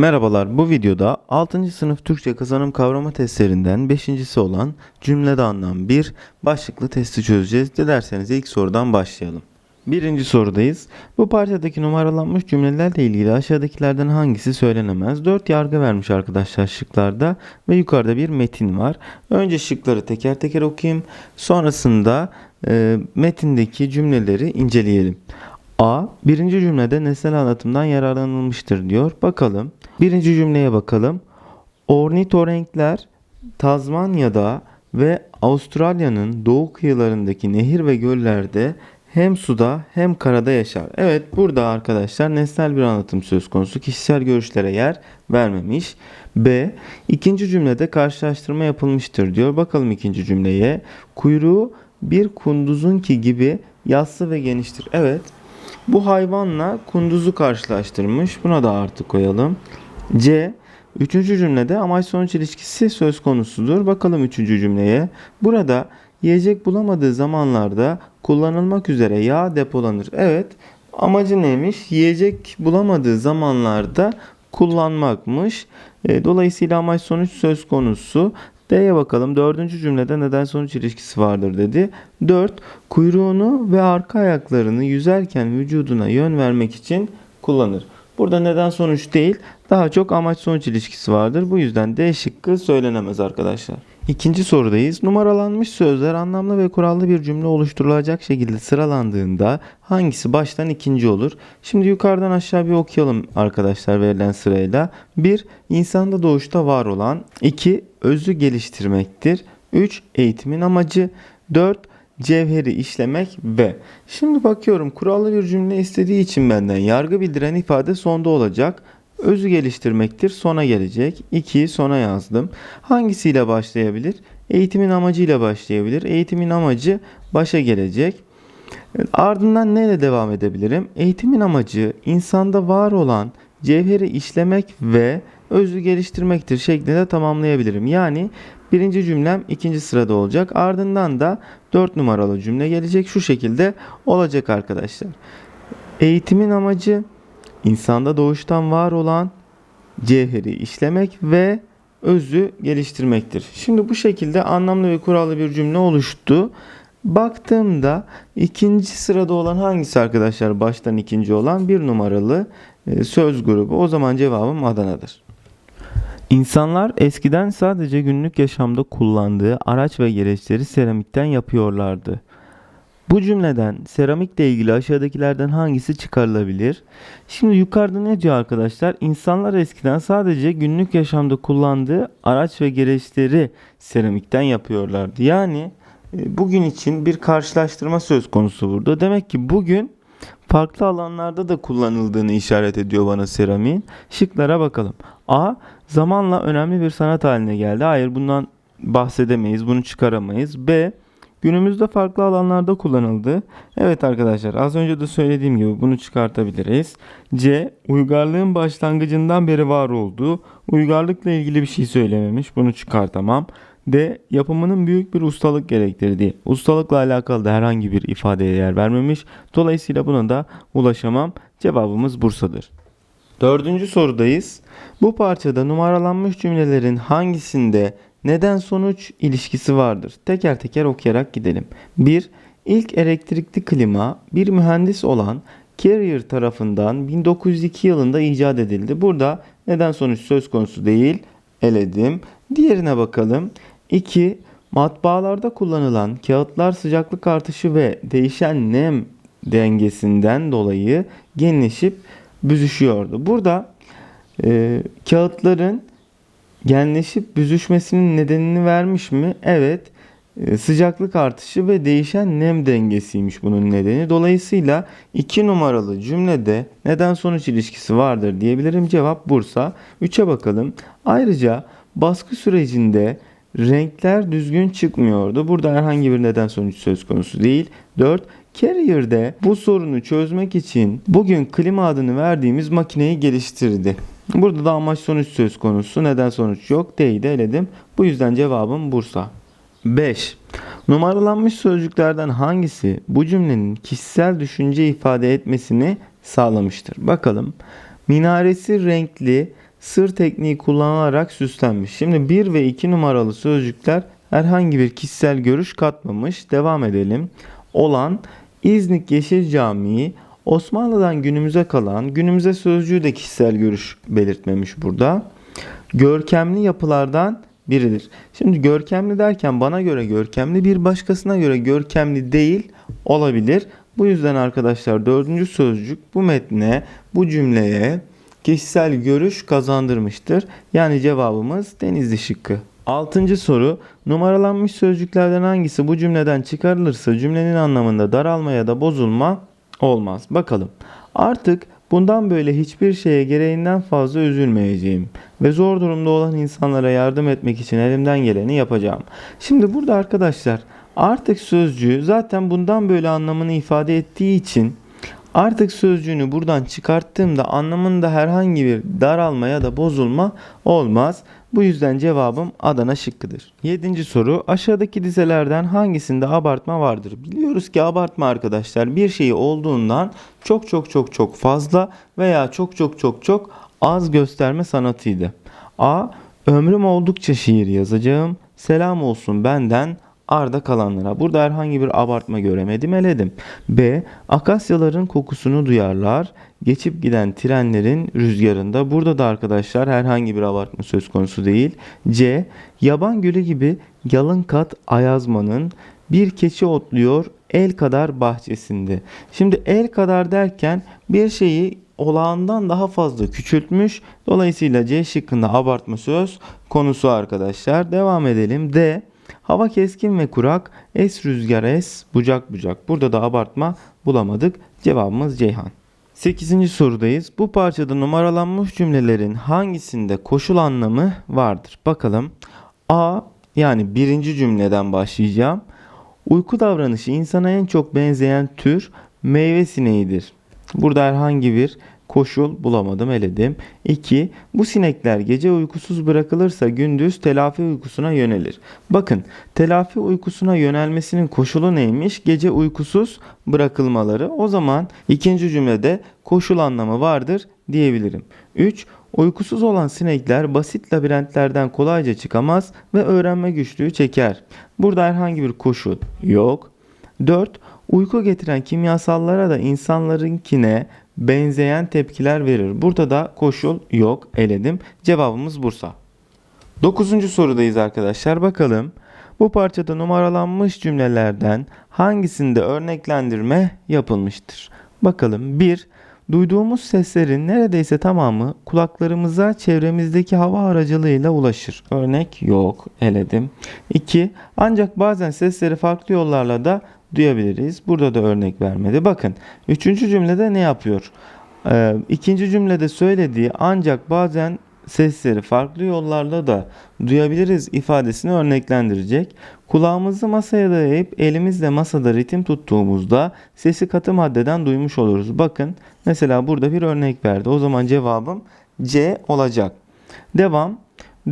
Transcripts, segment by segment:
Merhabalar bu videoda 6. sınıf Türkçe kazanım kavrama testlerinden 5.si olan cümlede anlam 1 başlıklı testi çözeceğiz. Dilerseniz ilk sorudan başlayalım. Birinci sorudayız. Bu parçadaki numaralanmış cümlelerle ilgili aşağıdakilerden hangisi söylenemez? 4 yargı vermiş arkadaşlar şıklarda ve yukarıda bir metin var. Önce şıkları teker teker okuyayım. Sonrasında e, metindeki cümleleri inceleyelim. A. Birinci cümlede nesnel anlatımdan yararlanılmıştır diyor. Bakalım. Birinci cümleye bakalım. Ornitorenkler Tazmanya'da ve Avustralya'nın doğu kıyılarındaki nehir ve göllerde hem suda hem karada yaşar. Evet burada arkadaşlar nesnel bir anlatım söz konusu. Kişisel görüşlere yer vermemiş. B. ikinci cümlede karşılaştırma yapılmıştır diyor. Bakalım ikinci cümleye. Kuyruğu bir kunduzunki gibi yassı ve geniştir. Evet bu hayvanla kunduzu karşılaştırmış. Buna da artı koyalım. C. Üçüncü cümlede amaç sonuç ilişkisi söz konusudur. Bakalım üçüncü cümleye. Burada yiyecek bulamadığı zamanlarda kullanılmak üzere yağ depolanır. Evet amacı neymiş? Yiyecek bulamadığı zamanlarda kullanmakmış. E, dolayısıyla amaç sonuç söz konusu. D'ye bakalım. Dördüncü cümlede neden sonuç ilişkisi vardır dedi. 4. Kuyruğunu ve arka ayaklarını yüzerken vücuduna yön vermek için kullanır. Burada neden sonuç değil daha çok amaç sonuç ilişkisi vardır. Bu yüzden D şıkkı söylenemez arkadaşlar. İkinci sorudayız. Numaralanmış sözler anlamlı ve kurallı bir cümle oluşturulacak şekilde sıralandığında hangisi baştan ikinci olur? Şimdi yukarıdan aşağı bir okuyalım arkadaşlar verilen sırayla. 1. İnsanda doğuşta var olan. 2. Özü geliştirmektir. 3. Eğitimin amacı. 4 cevheri işlemek ve. Şimdi bakıyorum kurallı bir cümle istediği için benden yargı bildiren ifade sonda olacak. Özü geliştirmektir sona gelecek. 2 sona yazdım. Hangisiyle başlayabilir? Eğitimin amacıyla başlayabilir. Eğitimin amacı başa gelecek. Ardından neyle devam edebilirim? Eğitimin amacı insanda var olan cevheri işlemek ve özü geliştirmektir şeklinde tamamlayabilirim. Yani birinci cümlem ikinci sırada olacak. Ardından da dört numaralı cümle gelecek. Şu şekilde olacak arkadaşlar. Eğitimin amacı insanda doğuştan var olan cevheri işlemek ve özü geliştirmektir. Şimdi bu şekilde anlamlı ve kurallı bir cümle oluştu. Baktığımda ikinci sırada olan hangisi arkadaşlar? Baştan ikinci olan bir numaralı e, söz grubu. O zaman cevabım Adana'dır. İnsanlar eskiden sadece günlük yaşamda kullandığı araç ve gereçleri seramikten yapıyorlardı. Bu cümleden seramikle ilgili aşağıdakilerden hangisi çıkarılabilir? Şimdi yukarıda ne diyor arkadaşlar? İnsanlar eskiden sadece günlük yaşamda kullandığı araç ve gereçleri seramikten yapıyorlardı. Yani e, bugün için bir karşılaştırma söz konusu burada. Demek ki bugün farklı alanlarda da kullanıldığını işaret ediyor bana seramiğin. Şıklara bakalım. A. Zamanla önemli bir sanat haline geldi. Hayır bundan bahsedemeyiz. Bunu çıkaramayız. B. Günümüzde farklı alanlarda kullanıldı. Evet arkadaşlar az önce de söylediğim gibi bunu çıkartabiliriz. C. Uygarlığın başlangıcından beri var olduğu. Uygarlıkla ilgili bir şey söylememiş. Bunu çıkartamam. D. Yapımının büyük bir ustalık gerektirdiği. Ustalıkla alakalı da herhangi bir ifadeye yer vermemiş. Dolayısıyla buna da ulaşamam. Cevabımız Bursa'dır. Dördüncü sorudayız. Bu parçada numaralanmış cümlelerin hangisinde neden sonuç ilişkisi vardır? Teker teker okuyarak gidelim. 1. İlk elektrikli klima bir mühendis olan Carrier tarafından 1902 yılında icat edildi. Burada neden sonuç söz konusu değil. Eledim. Diğerine bakalım. 2. Matbaalarda kullanılan kağıtlar sıcaklık artışı ve değişen nem dengesinden dolayı genleşip büzüşüyordu. Burada e, kağıtların genleşip büzüşmesinin nedenini vermiş mi? Evet. E, sıcaklık artışı ve değişen nem dengesiymiş bunun nedeni. Dolayısıyla 2 numaralı cümlede neden sonuç ilişkisi vardır diyebilirim. Cevap Bursa. 3'e bakalım. Ayrıca baskı sürecinde renkler düzgün çıkmıyordu. Burada herhangi bir neden sonuç söz konusu değil. 4. Carrier'de bu sorunu çözmek için bugün klima adını verdiğimiz makineyi geliştirdi. Burada da amaç sonuç söz konusu. Neden sonuç yok. D'yi de eledim. Bu yüzden cevabım Bursa. 5. Numaralanmış sözcüklerden hangisi bu cümlenin kişisel düşünce ifade etmesini sağlamıştır? Bakalım. Minaresi renkli, sır tekniği kullanılarak süslenmiş. Şimdi 1 ve 2 numaralı sözcükler herhangi bir kişisel görüş katmamış. Devam edelim. Olan İznik Yeşil Camii Osmanlı'dan günümüze kalan günümüze sözcüğü de kişisel görüş belirtmemiş burada. Görkemli yapılardan biridir. Şimdi görkemli derken bana göre görkemli bir başkasına göre görkemli değil olabilir. Bu yüzden arkadaşlar dördüncü sözcük bu metne bu cümleye kişisel görüş kazandırmıştır. Yani cevabımız Denizli şıkkı. Altıncı soru numaralanmış sözcüklerden hangisi bu cümleden çıkarılırsa cümlenin anlamında daralma ya da bozulma olmaz. Bakalım. Artık bundan böyle hiçbir şeye gereğinden fazla üzülmeyeceğim ve zor durumda olan insanlara yardım etmek için elimden geleni yapacağım. Şimdi burada arkadaşlar artık sözcüğü zaten bundan böyle anlamını ifade ettiği için Artık sözcüğünü buradan çıkarttığımda anlamında herhangi bir daralma ya da bozulma olmaz. Bu yüzden cevabım Adana şıkkıdır. Yedinci soru aşağıdaki dizelerden hangisinde abartma vardır? Biliyoruz ki abartma arkadaşlar bir şeyi olduğundan çok çok çok çok fazla veya çok çok çok çok az gösterme sanatıydı. A. Ömrüm oldukça şiir yazacağım. Selam olsun benden arda kalanlara. Burada herhangi bir abartma göremedim eledim. B. Akasyaların kokusunu duyarlar. Geçip giden trenlerin rüzgarında. Burada da arkadaşlar herhangi bir abartma söz konusu değil. C. Yaban gülü gibi yalın kat ayazmanın bir keçi otluyor el kadar bahçesinde. Şimdi el kadar derken bir şeyi olağandan daha fazla küçültmüş. Dolayısıyla C şıkkında abartma söz konusu arkadaşlar. Devam edelim. D. Hava keskin ve kurak. Es rüzgar es bucak bucak. Burada da abartma bulamadık. Cevabımız Ceyhan. 8. sorudayız. Bu parçada numaralanmış cümlelerin hangisinde koşul anlamı vardır? Bakalım. A yani birinci cümleden başlayacağım. Uyku davranışı insana en çok benzeyen tür meyve sineğidir. Burada herhangi bir koşul bulamadım eledim. 2. Bu sinekler gece uykusuz bırakılırsa gündüz telafi uykusuna yönelir. Bakın telafi uykusuna yönelmesinin koşulu neymiş? Gece uykusuz bırakılmaları. O zaman ikinci cümlede koşul anlamı vardır diyebilirim. 3. Uykusuz olan sinekler basit labirentlerden kolayca çıkamaz ve öğrenme güçlüğü çeker. Burada herhangi bir koşul yok. 4. Uyku getiren kimyasallara da insanlarınkine benzeyen tepkiler verir. Burada da koşul yok eledim. Cevabımız Bursa. Dokuzuncu sorudayız arkadaşlar. Bakalım bu parçada numaralanmış cümlelerden hangisinde örneklendirme yapılmıştır? Bakalım 1. Duyduğumuz seslerin neredeyse tamamı kulaklarımıza çevremizdeki hava aracılığıyla ulaşır. Örnek yok eledim. 2. Ancak bazen sesleri farklı yollarla da duyabiliriz. Burada da örnek vermedi. Bakın üçüncü cümlede ne yapıyor? Ee, ikinci cümlede söylediği ancak bazen sesleri farklı yollarla da duyabiliriz ifadesini örneklendirecek. Kulağımızı masaya dayayıp elimizle masada ritim tuttuğumuzda sesi katı maddeden duymuş oluruz. Bakın mesela burada bir örnek verdi. O zaman cevabım C olacak. Devam.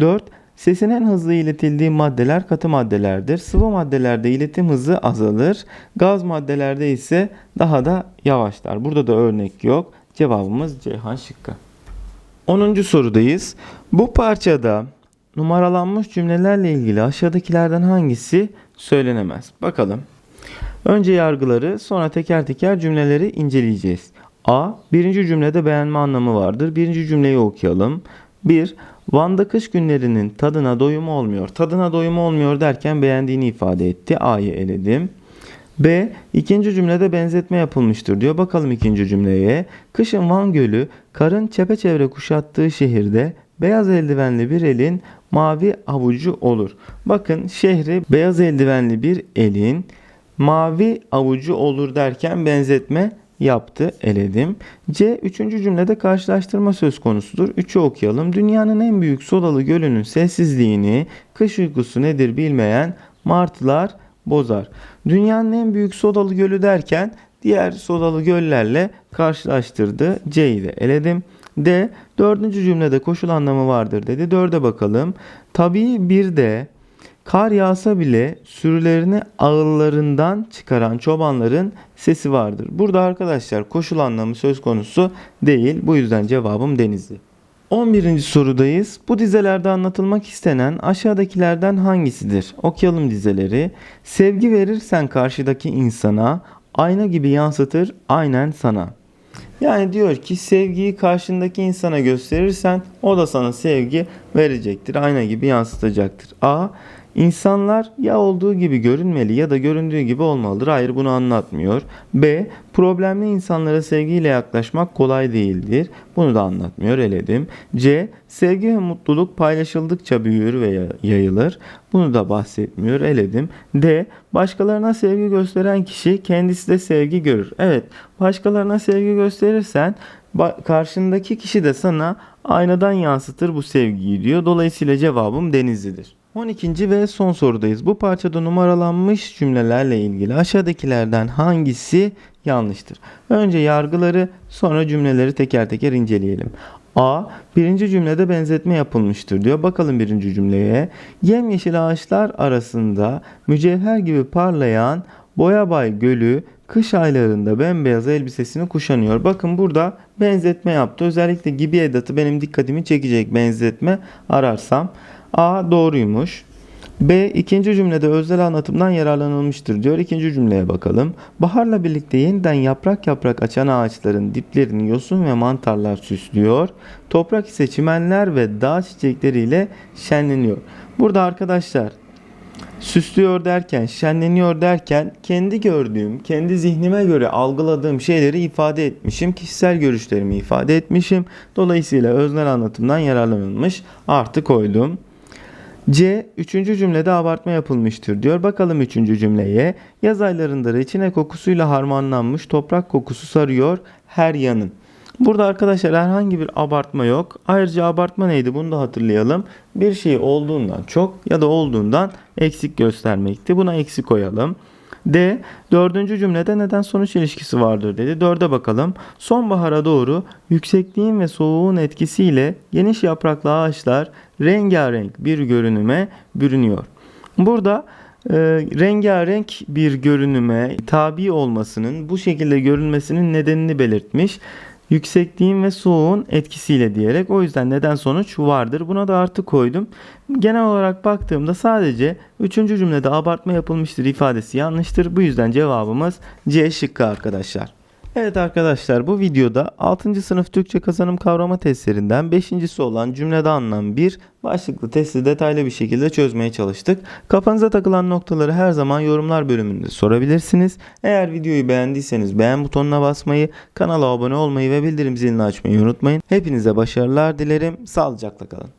4. Sesin en hızlı iletildiği maddeler katı maddelerdir. Sıvı maddelerde iletim hızı azalır. Gaz maddelerde ise daha da yavaşlar. Burada da örnek yok. Cevabımız Ceyhan şıkkı. 10. sorudayız. Bu parçada numaralanmış cümlelerle ilgili aşağıdakilerden hangisi söylenemez? Bakalım. Önce yargıları sonra teker teker cümleleri inceleyeceğiz. A. Birinci cümlede beğenme anlamı vardır. Birinci cümleyi okuyalım. 1. Van'da kış günlerinin tadına doyum olmuyor. Tadına doyum olmuyor derken beğendiğini ifade etti. A'yı eledim. B. ikinci cümlede benzetme yapılmıştır diyor. Bakalım ikinci cümleye. Kışın Van Gölü karın çepeçevre kuşattığı şehirde beyaz eldivenli bir elin mavi avucu olur. Bakın şehri beyaz eldivenli bir elin mavi avucu olur derken benzetme yaptı, eledim. C. Üçüncü cümlede karşılaştırma söz konusudur. Üçü okuyalım. Dünyanın en büyük sodalı gölünün sessizliğini, kış uykusu nedir bilmeyen martılar bozar. Dünyanın en büyük sodalı gölü derken diğer sodalı göllerle karşılaştırdı. C'yi de eledim. D. Dördüncü cümlede koşul anlamı vardır dedi. Dörde bakalım. Tabii bir de Kar yağsa bile sürülerini ağıllarından çıkaran çobanların sesi vardır. Burada arkadaşlar koşul anlamı söz konusu değil. Bu yüzden cevabım Denizli. 11. sorudayız. Bu dizelerde anlatılmak istenen aşağıdakilerden hangisidir? Okuyalım dizeleri. Sevgi verirsen karşıdaki insana, ayna gibi yansıtır aynen sana. Yani diyor ki sevgiyi karşındaki insana gösterirsen o da sana sevgi verecektir. Ayna gibi yansıtacaktır. A. İnsanlar ya olduğu gibi görünmeli ya da göründüğü gibi olmalıdır. Hayır bunu anlatmıyor. B. Problemli insanlara sevgiyle yaklaşmak kolay değildir. Bunu da anlatmıyor. Eledim. C. Sevgi ve mutluluk paylaşıldıkça büyür ve ya- yayılır. Bunu da bahsetmiyor. Eledim. D. Başkalarına sevgi gösteren kişi kendisi de sevgi görür. Evet. Başkalarına sevgi gösterirsen karşındaki kişi de sana aynadan yansıtır bu sevgiyi diyor. Dolayısıyla cevabım Denizli'dir. 12. ve son sorudayız. Bu parçada numaralanmış cümlelerle ilgili aşağıdakilerden hangisi yanlıştır? Önce yargıları sonra cümleleri teker teker inceleyelim. A. Birinci cümlede benzetme yapılmıştır diyor. Bakalım birinci cümleye. Yemyeşil ağaçlar arasında mücevher gibi parlayan Boyabay Gölü kış aylarında bembeyaz elbisesini kuşanıyor. Bakın burada benzetme yaptı. Özellikle gibi edatı benim dikkatimi çekecek benzetme ararsam. A doğruymuş. B ikinci cümlede özel anlatımdan yararlanılmıştır diyor. İkinci cümleye bakalım. Baharla birlikte yeniden yaprak yaprak açan ağaçların diplerini yosun ve mantarlar süslüyor. Toprak ise çimenler ve dağ çiçekleriyle şenleniyor. Burada arkadaşlar süslüyor derken, şenleniyor derken kendi gördüğüm, kendi zihnime göre algıladığım şeyleri ifade etmişim. Kişisel görüşlerimi ifade etmişim. Dolayısıyla öznel anlatımdan yararlanılmış. Artı koydum. C. Üçüncü cümlede abartma yapılmıştır diyor. Bakalım üçüncü cümleye. Yaz aylarında reçine kokusuyla harmanlanmış toprak kokusu sarıyor her yanın. Burada arkadaşlar herhangi bir abartma yok. Ayrıca abartma neydi bunu da hatırlayalım. Bir şey olduğundan çok ya da olduğundan eksik göstermekti. Buna eksi koyalım. D. Dördüncü cümlede neden sonuç ilişkisi vardır dedi. Dörde bakalım. Sonbahara doğru yüksekliğin ve soğuğun etkisiyle geniş yapraklı ağaçlar rengarenk bir görünüme bürünüyor. Burada e, rengarenk bir görünüme tabi olmasının bu şekilde görünmesinin nedenini belirtmiş. Yüksekliğin ve soğuğun etkisiyle diyerek o yüzden neden sonuç vardır. Buna da artı koydum. Genel olarak baktığımda sadece 3. cümlede abartma yapılmıştır ifadesi yanlıştır. Bu yüzden cevabımız C şıkkı arkadaşlar. Evet arkadaşlar bu videoda 6. sınıf Türkçe kazanım kavrama testlerinden 5.si olan cümlede anlam 1 başlıklı testi detaylı bir şekilde çözmeye çalıştık. Kafanıza takılan noktaları her zaman yorumlar bölümünde sorabilirsiniz. Eğer videoyu beğendiyseniz beğen butonuna basmayı, kanala abone olmayı ve bildirim zilini açmayı unutmayın. Hepinize başarılar dilerim. Sağlıcakla kalın.